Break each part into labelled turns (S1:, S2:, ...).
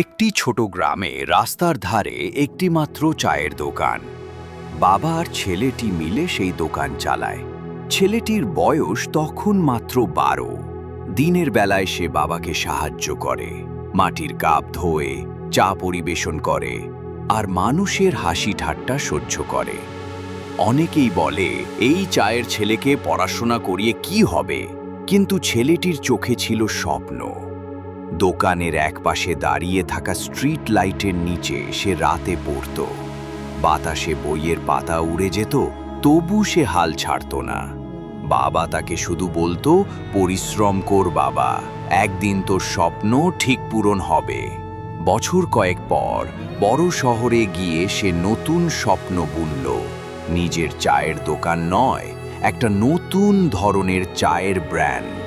S1: একটি ছোট গ্রামে রাস্তার ধারে একটি মাত্র চায়ের দোকান। বাবা আর ছেলেটি মিলে সেই দোকান চালায়। ছেলেটির বয়স তখন মাত্র বারো। দিনের বেলায় সে বাবাকে সাহায্য করে, মাটির কাপ ধোয়ে, চা পরিবেশন করে আর মানুষের হাসি ঠাট্টা সহ্য করে। অনেকেই বলে, এই চায়ের ছেলেকে পড়াশোনা করিয়ে কি হবে? কিন্তু ছেলেটির চোখে ছিল স্বপ্ন। দোকানের একপাশে দাঁড়িয়ে থাকা স্ট্রিট লাইটের নিচে সে রাতে পড়ত। বাতাসে বইয়ের পাতা উড়ে যেত, তবু সে হাল ছাড়ত না। বাবা তাকে শুধু বলতো, পরিশ্রম কর বাবা, একদিন তোর স্বপ্ন ঠিক পূরণ হবে। বছর কয়েক পর বড় শহরে গিয়ে সে নতুন স্বপ্ন বুনল। নিজের চায়ের দোকান নয়, একটা নতুন ধরনের চায়ের ব্র্যান্ড।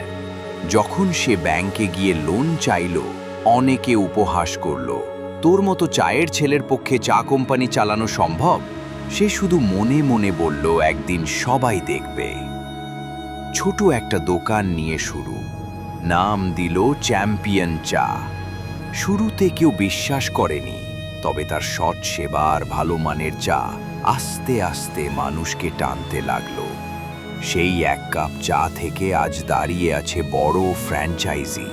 S1: যখন সে ব্যাংকে গিয়ে লোন চাইল, অনেকে উপহাস করল। তোর মতো চায়ের ছেলের পক্ষে চা কোম্পানি চালানো সম্ভব? সে শুধু মনে মনে বলল, একদিন সবাই দেখবে। ছোট একটা দোকান নিয়ে শুরু। নাম দিল চ্যাম্পিয়ন চা। শুরুতে কেউ বিশ্বাস করেনি, তবে তার সৎ সেবা আর ভালো মানের চা আস্তে আস্তে মানুষকে টানতে লাগল। সেই এক কাপ চা থেকে আজ দাঁড়িয়ে আছে বড় ফ্র্যাঞ্চাইজি,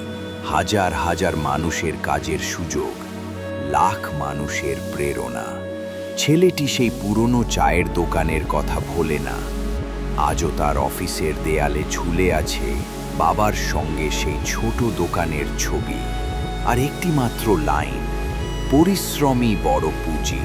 S1: হাজার হাজার মানুষের কাজের সুযোগ, লাখ মানুষের প্রেরণা। ছেলেটি সেই পুরনো চায়ের দোকানের কথা ভোলে না। আজও তার অফিসের দেয়ালে ঝুলে আছে বাবার সঙ্গে সেই ছোট দোকানের ছবি। আর একটি মাত্র লাইন, পরিশ্রমী বড় পুঁজি।